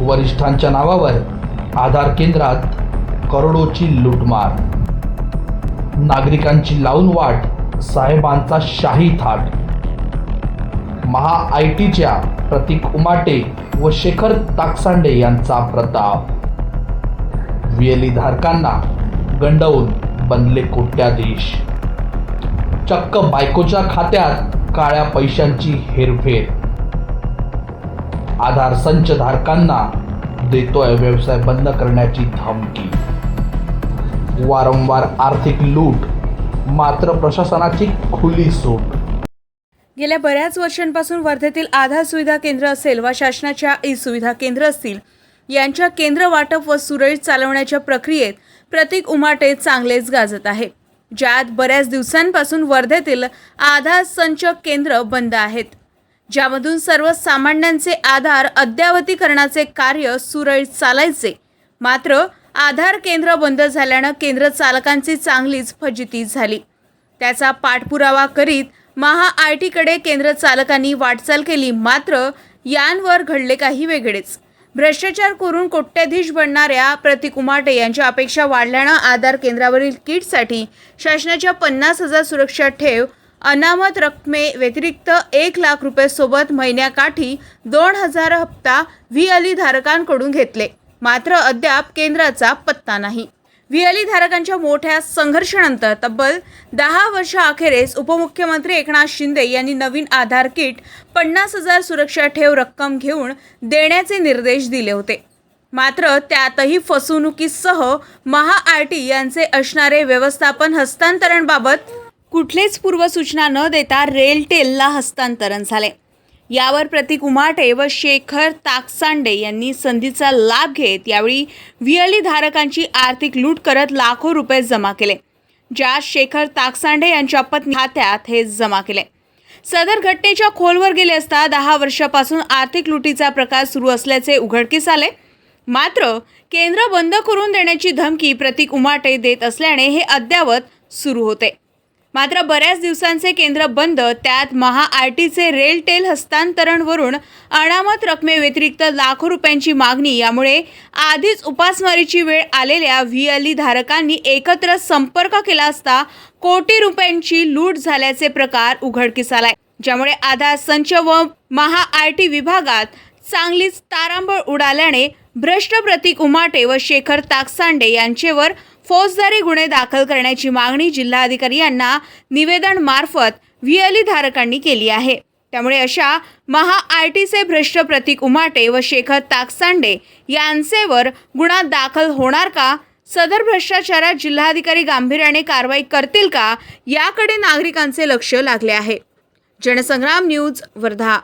वरिष्ठांच्या नावावर आधार केंद्रात करोडोची लूटमार. नागरिकांची लावून वाट साहेबांचा शाही थाट. महा आय टीच्या प्रतीक उमाटे व शेखर ताकसांडे यांचा प्रताप. वियली धारकांना गंडवून बनले कोट्याधीश चक्क बायकोच्या खात्यात काळ्या पैशांची हेरफेर. आधार संच धारकांना देतोय व्यवसाय बंद करण्याची धमकी. वारंवार आर्थिक लूट मात्र प्रशासनाची खुली सूट. गेल्या बऱ्याच वर्षांपासून वर्धेतील आधार सुविधा केंद्र असेल वा शासनाच्या ई सुविधा केंद्र असतील यांच्या केंद्र वाटप व सुरळीत चालवण्याच्या प्रक्रियेत प्रतीक उमाटे चांगलेच गाजत आहे. ज्यात बऱ्याच दिवसांपासून वर्धेतील आधार संच केंद्र बंद आहेत. ज्यामधून सर्वसामान्यांचे आधार अद्यावतीकरणाचे कार्य सुरळीत चालायचे. मात्र आधार केंद्र बंद झाल्यानं केंद्र चालकांची चांगलीच फजिती झाली. त्याचा पाठपुरावा करीत महा आय टीकडे केंद्र चालकांनी वाटचाल केली मात्र यांवर घडले काही वेगळेच. भ्रष्टाचार करून कोट्याधीश बनणाऱ्या प्रतीक उमाटे यांच्या अपेक्षा वाढल्यानं आधार केंद्रावरील किटसाठी शासनाच्या पन्नास हजार सुरक्षा ठेव अनामत रकमे व्यतिरिक्त एक लाख रुपये सोबत महिन्याकाठी दोन हजार हप्ता व्ही अली धारकांकडून घेतले. मात्र अद्याप केंद्राचा पत्ता नाही. व्हीएलई धारकांच्या मोठ्या संघर्षानंतर तब्बल दहा वर्षाअखेरीस उपमुख्यमंत्री एकनाथ शिंदे यांनी नवीन आधार किट पन्नास हजार सुरक्षा ठेव रक्कम घेऊन देण्याचे निर्देश दिले होते. मात्र त्यातही फसवणुकीसह महा आर टी यांचे असणारे व्यवस्थापन हस्तांतरणबाबत कुठलेच पूर्वसूचना न देता रेलटेलला हस्तांतरण झाले. यावर प्रतीक उमाटे व शेखर ताकसांडे यांनी संधीचा लाभ घेत यावेळी व्हीएलई धारकांची आर्थिक लूट करत लाखो रुपये जमा केले ज्या शेखर ताकसांडे यांच्या पत्नी खात्यात हे जमा केले. सदर घटनेच्या खोलवर गेले असता दहा वर्षापासून आर्थिक लुटीचा प्रकार सुरू असल्याचे उघडकीस आले. मात्र केंद्र बंद करून देण्याची धमकी प्रतीक उमाटे देत असल्याने हे अद्यावत सुरू होते. मात्र बऱ्याच दिवसांचे केंद्र बंद त्यात महाआरटीचे रेलटेल हस्तांतरणवरून अनामत रकमेव्यतिरिक्त लाखो रुपयांची मागणी यामुळे आधीच उपासमारीची वेळ आलेल्या व्हीएलई धारकांनी एकत्र संपर्क केला असता कोटी रुपयांची लूट झाल्याचे प्रकार उघडकीस आलाय. ज्यामुळे आधार संच व महाआरटी टी विभागात चांगलीच तारांबळ उडाल्याने भ्रष्ट प्रतीक उमाटे व शेखर ताकसांडे यांचेवर फौजदारी गुन्हे दाखल करण्याची मागणी जिल्हाधिकारी यांना निवेदनमार्फत व्हीएलई धारकांनी केली आहे. त्यामुळे अशा महा आय टीचे भ्रष्ट प्रतीक उमाटे व शेखर ताकसांडे यांचेवर गुन्हा दाखल होणार का? सदर भ्रष्टाचारात जिल्हाधिकारी गांभीर्याने कारवाई करतील का? याकडे नागरिकांचे लक्ष लागले आहे. जनसंग्राम न्यूज वर्धा.